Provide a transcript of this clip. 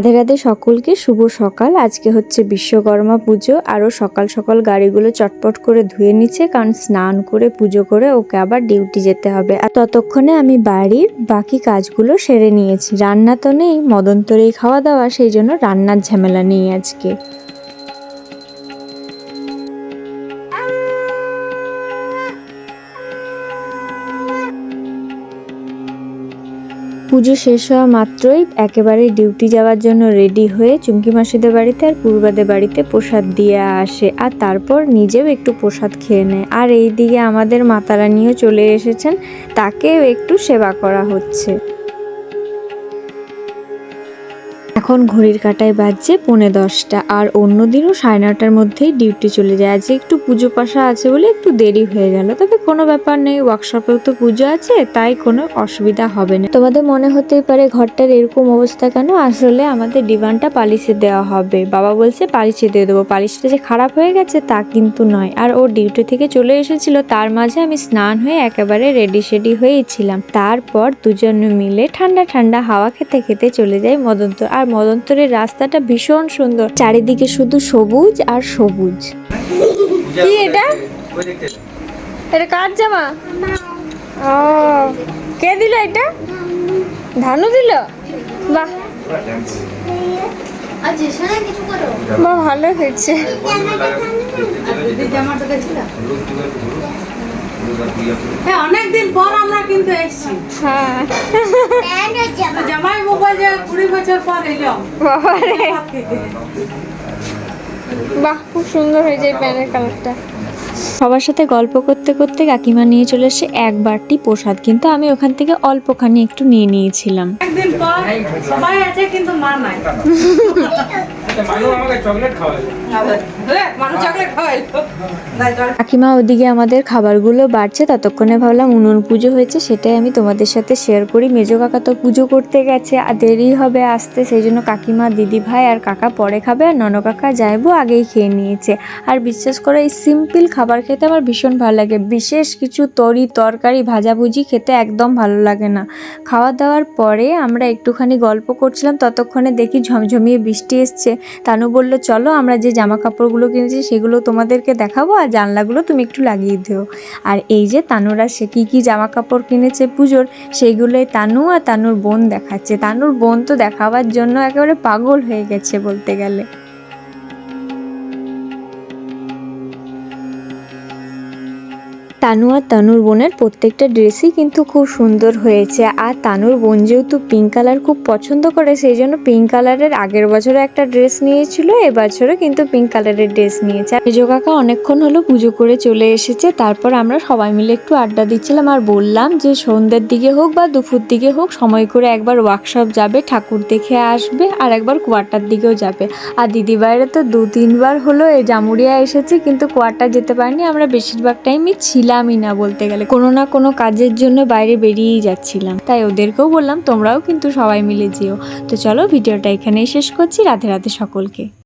রাধে রাধে সকলকে শুভ সকাল। আজকে হচ্ছে বিশ্বকর্মা পুজো। আরও সকাল সকাল গাড়িগুলো চটপট করে ধুয়ে নিচ্ছে, কারণ স্নান করে, পুজো করে ওকে আবার ডিউটি যেতে হবে। আর ততক্ষণে আমি বাড়ির বাকি কাজগুলো সেরে নিয়েছি। রান্না তো নেই মদন্তরেই খাওয়া দাওয়া সেই জন্য রান্নার ঝামেলা নেই আজকে। পুজো শেষ হওয়া মাত্রই একেবারে ডিউটি যাওয়ার জন্য রেডি হয়ে চুমকি মাসিদের বাড়িতে আর পূর্বাদের বাড়িতে প্রসাদ দিয়ে আসে। আর তারপর নিজেও একটু প্রসাদ খেয়ে নেয়। আর এই দিকে আমাদের মাতারানিও চলে এসেছেন, তাকেও একটু সেবা করা হচ্ছে। এখন ঘড়ির কাটায় বাজছে পৌনে দশটা। আর অন্য দিনও সাড়ে নটার মধ্যেই ডিউটি চলে যায়। আজকে একটু পুজো পাশা আছে বলে একটু দেরি হয়ে গেল। তবে কোনো ব্যাপার নেই ওয়ার্কশপেও তো পুজো আছে, তাই কোনো অসুবিধা হবে না। তোমাদের মনে হতেই পারে ঘরটার এরকম অবস্থা কেন? আসলে আমাদের ডিমান্ডটা পালিশে দেওয়া হবে। বাবা বলছে, পালিশে দিয়ে দেবো। পালিশটা যে খারাপ হয়ে গেছে তা কিন্তু নয়। আর ও ডিউটি থেকে চলে এসেছিল। তার মাঝে আমি স্নান হয়ে একেবারে রেডি সেডি হয়েই ছিলাম। তারপর দুজন মিলে ঠান্ডা ঠান্ডা হাওয়া খেতে খেতে চলে যাই মদন্তর আর মদন্তরের রাস্তাটা ভীষণ সুন্দর। চারিদিকে শুধু সবুজ আর সবুজ। কি এটা? এটা কার জামা? ও, কে দিল এটা? ধানু দিল? বাহ। ভালো হয়েছে। হ্যাঁ অনেকদিন পর আমরা কিন্তু এসেছি। হ্যাঁ। জামাই মোবাইল যে কুড়ি বছর পর এলাম বাহ খুব সুন্দর প্যানের কালারটা। সবার সাথে গল্প করতে করতে কাকিমা নিয়ে চলে এসে এক বারটি প্রসাদ কিন্তু আমি ওখান থেকে অল্পখানি একটু নিয়ে নিয়েছিলাম। একদিন সবাই আছে কিন্তু মা নাই। মানু আমাকে চকলেট খাওয়ায় মানুষ চকলেট খাওয়াইলো নাই চল। কাকিমা ওদিকে আমাদের খাবারগুলো বাড়ছে ততক্ষণে ভাবলাম উনুন পুজো হয়েছে সেটাই আমি তোমাদের সাথে শেয়ার করি। মেজো কাকা তো পুজো করতে গেছে আর দেরি হবে আসতে সেই জন্য কাকিমা দিদি ভাই আর কাকা পরে খাবে আর নন কাকা যাইবো আগেই খেয়ে নিয়েছে। আর বিশ্বাস করে এই সিম্পল খাবার খেতে আমার ভীষণ ভালো লাগে। বিশেষ কিছু তরি তরকারি ভাজাভুজি খেতে একদম ভালো লাগে না। খাওয়া দাওয়ার পরে আমরা একটুখানি গল্প করছিলাম, ততক্ষণে দেখি ঝমঝমিয়ে বৃষ্টি এসছে। তানু বলল, চলো আমরা যে জামা কাপড়গুলো কিনেছি সেগুলো তোমাদেরকে দেখাবো আর জানলাগুলো তুমি একটু লাগিয়ে দিও। আর এই যে তানুরা, সে কী কী জামা কাপড় কিনেছে পুজোর, সেইগুলোই তানু আর তানুর বোন দেখাচ্ছে। তানুর বোন তো দেখাবার জন্য একেবারে পাগল হয়ে গেছে বলতে গেলে। তানু আর তানুর বোনের প্রত্যেকটা ড্রেসই কিন্তু খুব সুন্দর হয়েছে। আর তানুর বোন যেহেতু পিঙ্ক কালার খুব পছন্দ করে, সেই জন্য পিঙ্ক কালারের আগের বছরে একটা ড্রেস নিয়েছিল, এবছরও কিন্তু পিঙ্ক কালারের ড্রেস নিয়েছে। আর মেজো কাকা অনেকক্ষণ হলো পুজো করে চলে এসেছে, তারপর আমরা সবাই মিলে একটু আড্ডা দিচ্ছিলাম আর বললাম যে সন্ধ্যের দিকে হোক বা দুপুর দিকে হোক, সময় করে একবার ওয়ার্কশপ যাবে, ঠাকুর দেখে আসবে আর একবার কোয়ার্টার দিকেও যাবে। আর দিদি বাইরে তো দু তিনবার হলো এই জামুরিয়া এসেছে, কিন্তু কোয়ার্টার যেতে পারিনি, আমরা বেশিরভাগ টাইমই ছিলামই না বলতে গেলে। কোনো না কোনো কাজের জন্য বাইরে বেরিয়েই যাচ্ছিলাম। তাই ওদেরকেও বললাম, তোমরাও কিন্তু সবাই মিলে যেও। তো চলো, ভিডিওটা এখানেই শেষ করছি। রাতে রাতে সকলকে।